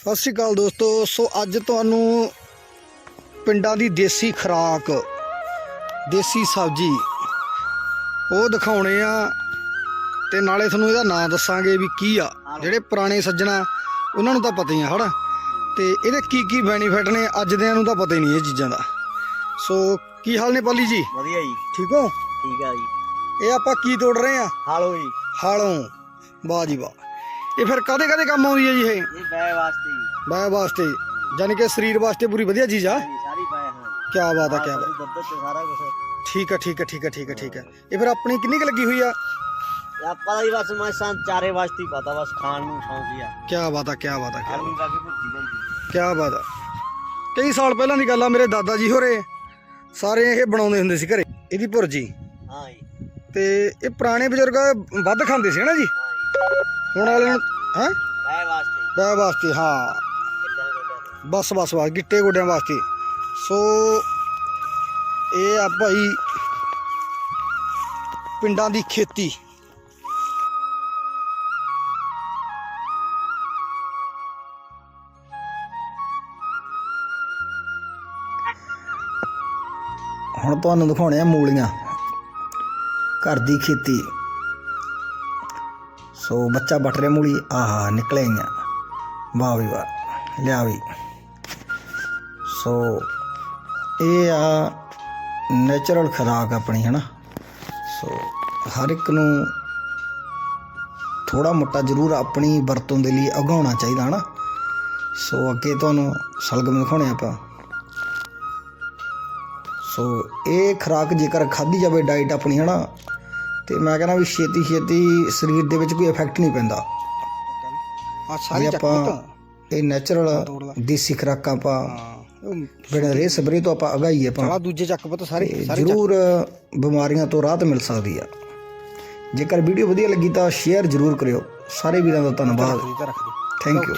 ਸਤਿ ਸ਼੍ਰੀ ਅਕਾਲ ਦੋਸਤੋ। ਸੋ ਅੱਜ ਤੁਹਾਨੂੰ ਪਿੰਡਾਂ ਦੀ ਦੇਸੀ ਖੁਰਾਕ ਦੇਸੀ ਸਬਜ਼ੀ ਉਹ ਦਿਖਾਉਣੇ ਆ ਤੇ ਨਾਲੇ ਤੁਹਾਨੂੰ ਇਹਦਾ ਨਾਂ ਦੱਸਾਂਗੇ ਵੀ ਕੀ ਆ। ਜਿਹੜੇ ਪੁਰਾਣੇ ਸੱਜਣਾ ਉਹਨਾਂ ਨੂੰ ਤਾਂ ਪਤਾ ਹੀ ਆ ਹਨਾ? ਤੇ ਇਹਦੇ ਕੀ ਕੀ ਬੈਨੀਫਿਟ ਨੇ ਅੱਜ ਦਿਆਂ ਨੂੰ ਤਾਂ ਪਤਾ ਹੀ ਨਹੀਂ ਇਹ ਚੀਜ਼ਾਂ ਦਾ। ਸੋ ਕੀ ਹਾਲ ਨੇ ਪਾਲੀ ਜੀ? ਵਧੀਆ ਜੀ। ਠੀਕ ਹੋ? ਠੀਕ ਆ ਜੀ। ਇਹ ਆਪਾਂ ਕੀ ਤੋੜ ਰਹੇ ਆ? ਹਾਲੋ ਜੀ। ਹਾਲੋਂ। ਵਾਹ ਜੀ ਵਾਹ। ਇਹ ਫਿਰ ਕਦੇ ਕਦੇ ਕੰਮ ਆਉਂਦੀ ਹੈ ਜੀ ਇਹ? ਇਹ ਬੈ ਵਾਸਤੇ ਜੀ। ਬਾਇ ਵਾਸਤੇ। ਯਾਨੀ ਕਿ ਸਰੀਰ ਵਾਸਤੇ ਪੂਰੀ ਵਧੀਆ ਚੀਜ਼ ਆ? ਹਾਂਜੀ, ਸਾਰੀ ਬੈ ਹਾਂ ਕੀ ਬਾਤ ਆ ਕੀ ਬਾਤ। ਦੁੱਧ ਤੇ ਸਾਰਾ ਕੁਝ ਠੀਕ ਆ ਠੀਕ ਆ ਠੀਕ ਆ ਠੀਕ ਆ ਠੀਕ ਆ। ਇਹ ਫਿਰ ਆਪਣੀ ਕਿੰਨੀ ਕੁ ਲੱਗੀ ਹੋਈ ਆ? ਆਪਾਂ ਦਾ ਹੀ ਬਸ ਮੈਂ ਸਾਂ ਚਾਰੇ ਵਾਸਤੇ ਹੀ ਪਤਾ ਬਸ ਖਾਣ ਨੂੰ ਸ਼ੌਂਕ ਹੀ ਆ। ਕੀ ਬਾਤ ਆ ਕੀ ਬਾਤ ਆ ਆਲੂ ਪਾ ਕੇ ਬਣਦੀ ਕੀ ਬਾਤ ਆ। ਕਈ ਸਾਲ ਪਹਿਲਾਂ ਦੀ ਗੱਲ ਆ ਮੇਰੇ ਦਾਦਾ ਜੀ ਹੋਰੇ ਸਾਰੇ ਇਹ ਬਣਾਉਂਦੇ ਹੁੰਦੇ ਸੀ ਘਰੇ ਇਹਦੀ ਭੁਰਜੀ। ਹਾਂ ਜੀ। ਤੇ ਇਹ ਪੁਰਾਣੇ ਬਜ਼ੁਰਗ ਵੱਧ ਖਾਂਦੇ ਸੀ ਨਾ ਜੀ? ਹਾਂ ਜੀ। ਹੁਣ ਵਾਲੇ ਨੂੰ ਹੈ? ਬੈ ਵਾਸਤੇ। ਬਾਇ ਵਾਸਤੇ ਹਾਂ। ਬਸ ਬਸ ਬਸ ਗਿੱਟੇ ਗੋਡਿਆਂ ਵਾਸਤੇ। ਸੋ ਇਹ ਆ ਭਾਈ ਪਿੰਡਾਂ ਦੀ ਖੇਤੀ। ਹੁਣ ਤੁਹਾਨੂੰ ਦਿਖਾਉਣੇ ਆ ਮੂਲੀਆਂ। ਘਰ ਦੀ ਖੇਤੀ। ਸੋ ਬੱਚਾ ਵੱਟ ਰਿਹਾ ਮੂਲੀ, ਆਹਾ, ਨਿਕਲੇ ਆਈਆਂ ਵਾਹ ਵੀ ਵਾਹ, ਲਿਆ ਵੀ। ਸੋ ਇਹ ਆ ਨੇਚਰਲ ਖੁਰਾਕ ਆਪਣੀ ਹੈ ਨਾ ਸੋ ਹਰ ਇੱਕ ਨੂੰ ਥੋੜਾ ਮੋਟਾ ਜ਼ਰੂਰ ਆਪਣੀ ਵਰਤੋਂ ਦੇ ਲਈ ਉਗਾਉਣਾ ਚਾਹੀਦਾ ਹੈ ਨਾ ਸੋ ਅੱਗੇ ਤੁਹਾਨੂੰ ਸਲਗਮ ਦਿਖਾਉਣੇ ਆਪਾਂ। ਸੋ ਇਹ ਖੁਰਾਕ ਜੇਕਰ ਖਾਧੀ ਜਾਵੇ ਡਾਈਟ ਆਪਣੀ ਹੈ ਨਾ ਤੇ ਮੈਂ ਕਹਿੰਦਾ ਵੀ ਛੇਤੀ ਛੇਤੀ ਸਰੀਰ ਦੇ ਵਿੱਚ ਕੋਈ ਇਫੈਕਟ ਨਹੀਂ ਪੈਂਦਾ। ਆ ਜੇ ਆਪਾਂ ਇਹ ਨੈਚੁਰਲ ਦੇਸੀ ਖੁਰਾਕਾਂ ਆਪਾਂ ਬਿਨਾਂ ਰੇ ਸਪਰੇ ਤੋਂ ਆਪਾਂ ਅਗਾਈਏ ਆਪਾਂ। ਆ ਦੂਜੇ ਚੱਕ ਸਾਰੇ ਤੇ ਜ਼ਰੂਰ ਬਿਮਾਰੀਆਂ ਤੋਂ ਰਾਹਤ ਮਿਲ ਸਕਦੀ ਆ। ਜੇਕਰ ਵੀਡੀਓ ਵਧੀਆ ਲੱਗੀ ਤਾਂ ਸ਼ੇਅਰ ਜ਼ਰੂਰ ਕਰਿਓ। ਸਾਰੇ ਵੀਰਾਂ ਦਾ ਧੰਨਵਾਦ। Thank you